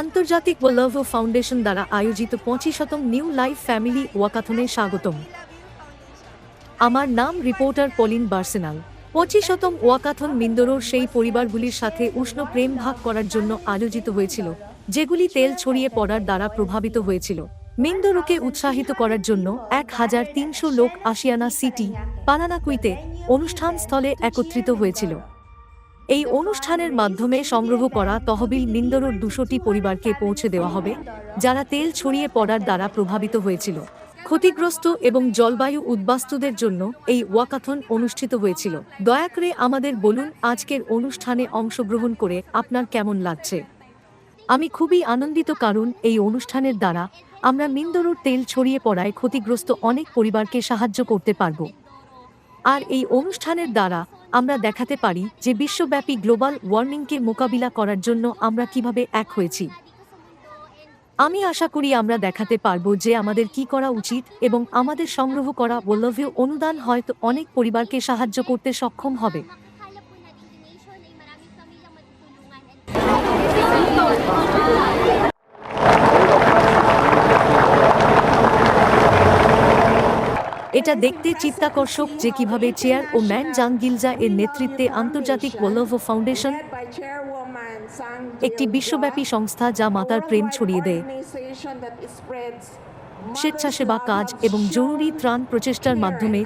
আন্তর্জাতিক ওয়ালভ ফাউন্ডেশন দ্বারা আয়োজিত পঁচিশতম নিউ লাইফ ফ্যামিলি ওয়াকাথনে স্বাগতম। আমার নাম রিপোর্টার পলিন বার্সেনাল। পঁচিশতম ওয়াকাথন মিন্দোরোর সেই পরিবারগুলির সাথে উষ্ণ প্রেম ভাগ করার জন্য আয়োজিত হয়েছিল, যেগুলি তেল ছড়িয়ে পড়ার দ্বারা প্রভাবিত হয়েছিল। মিন্দোরোকে উৎসাহিত করার জন্য এক হাজার তিনশো লোক আসিয়ানা সিটি, পানানাকুইতে অনুষ্ঠান স্থলে একত্রিত হয়েছিল। এই অনুষ্ঠানের মাধ্যমে সংগ্রহ করা তহবিল মিন্দোরোর দুশোটি পরিবারকে পৌঁছে দেওয়া হবে, যারা তেল ছড়িয়ে পড়ার দ্বারা প্রভাবিত হয়েছিল। ক্ষতিগ্রস্ত এবং জলবায়ু উদ্বাস্তুদের জন্য এই ওয়াকাথন অনুষ্ঠিত হয়েছিল। দয়া করে আমাদের বলুন, আজকের অনুষ্ঠানে অংশগ্রহণ করে আপনার কেমন লাগছে? আমি খুবই আনন্দিত কারণ এই অনুষ্ঠানের দ্বারা আমরা মিন্দোরোর তেল ছড়িয়ে পড়ায় ক্ষতিগ্রস্ত অনেক পরিবারকে সাহায্য করতে পারব। আর এই অনুষ্ঠানের দ্বারা আমরা দেখাতে পারি যে বিশ্বব্যাপী গ্লোবাল ওয়ার্মিংকে মোকাবিলা করার জন্য আমরা কীভাবে এক হয়েছি। আমি আশা করি আমরা দেখাতে পারব যে আমাদের কি করা উচিত এবং আমাদের সংগ্রহ করা বল্লভীয় অনুদান হয়তো অনেক পরিবারকে সাহায্য করতে সক্ষম হবে। এটা দেখতে চিত্তাকর্ষক যে কীভাবে চেয়ার ও ম্যান জাং গিলজা এর নেতৃত্বে আন্তর্জাতিক ওয়ালভ ফাউন্ডেশন, একটি বিশ্বব্যাপী সংস্থা যা মাতার প্রেম ছড়িয়ে দেয়। স্বেচ্ছাসেবা কাজ এবং জরুরি ত্রাণ প্রচেষ্টার মাধ্যমে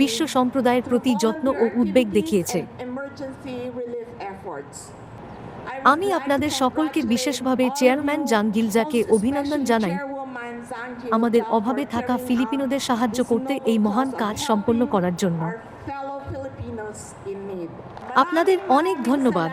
বিশ্ব সম্প্রদায়ের প্রতি যত্ন ও উদ্বেগ দেখিয়েছে। আমি আপনাদের সকলকে বিশেষভাবে চেয়ারম্যান জাং গিলজাকে অভিনন্দন জানাই। আমাদের অভাবে থাকা ফিলিপিনোদের সাহায্য করতে এই মহান কাজ সম্পন্ন করার জন্য। আপনাদের অনেক ধন্যবাদ।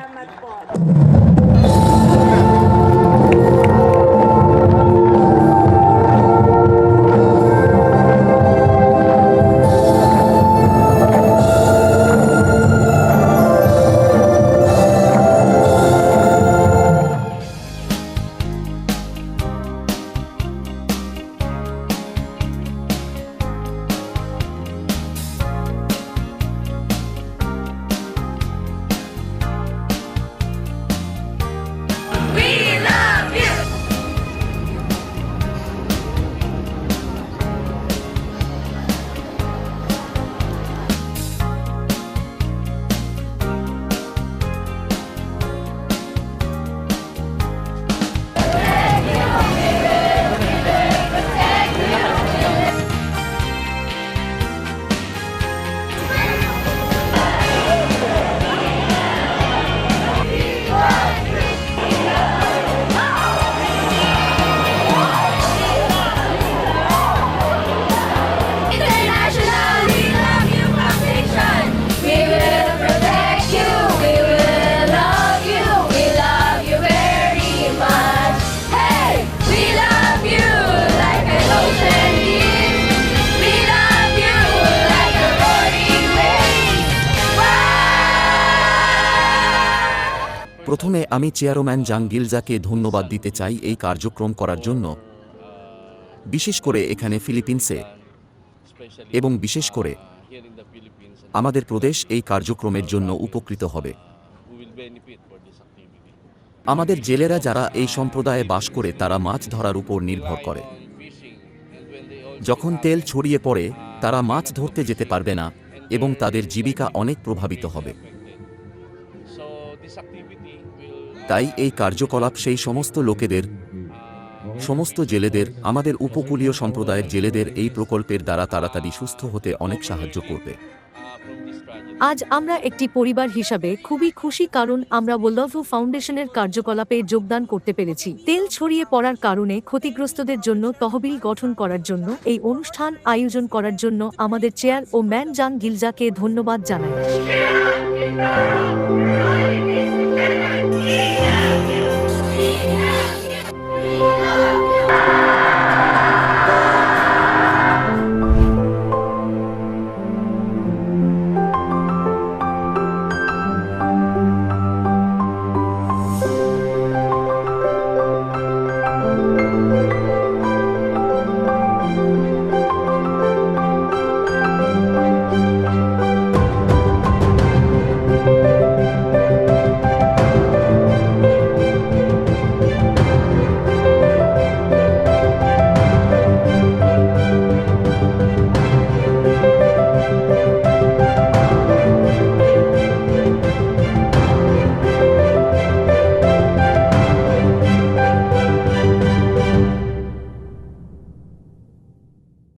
প্রথমে আমি চেয়ারম্যান জাং গিলজাকে ধন্যবাদ দিতে চাই এই কার্যক্রম করার জন্য। বিশেষ করে এখানে ফিলিপিন্সে। এবং বিশেষ করে আমাদের প্রদেশ এই কার্যক্রমের জন্য উপকৃত হবে। আমাদের জেলেরা যারা এই সম্প্রদায়ে বাস করে তারা মাছ ধরার উপর নির্ভর করে। যখন তেল ছড়িয়ে পড়ে, তারা মাছ ধরতে যেতে পারবে না এবং তাদের জীবিকা অনেক প্রভাবিত হবে। তাই এই কার্যকলাপ সেই সমস্ত লোকেদের, সমস্ত জেলেদের, আমাদের উপকূলীয় সম্প্রদায়ের জেলেদের এই প্রকল্পের দ্বারা তাড়াতাড়ি সুস্থ হতে অনেক সাহায্য করবে। আজ আমরা একটি পরিবার হিসাবে খুবই খুশি কারণ আমরা ওয়ালভ ফাউন্ডেশনের কার্যকলাপে যোগদান করতে পেরেছি। তেল ছড়িয়ে পড়ার কারণে ক্ষতিগ্রস্তদের জন্য তহবিল গঠন করার জন্য, এই অনুষ্ঠান আয়োজন করার জন্য আমাদের চেয়ার ও ম্যান জাং গিলজাকে ধন্যবাদ জানাই।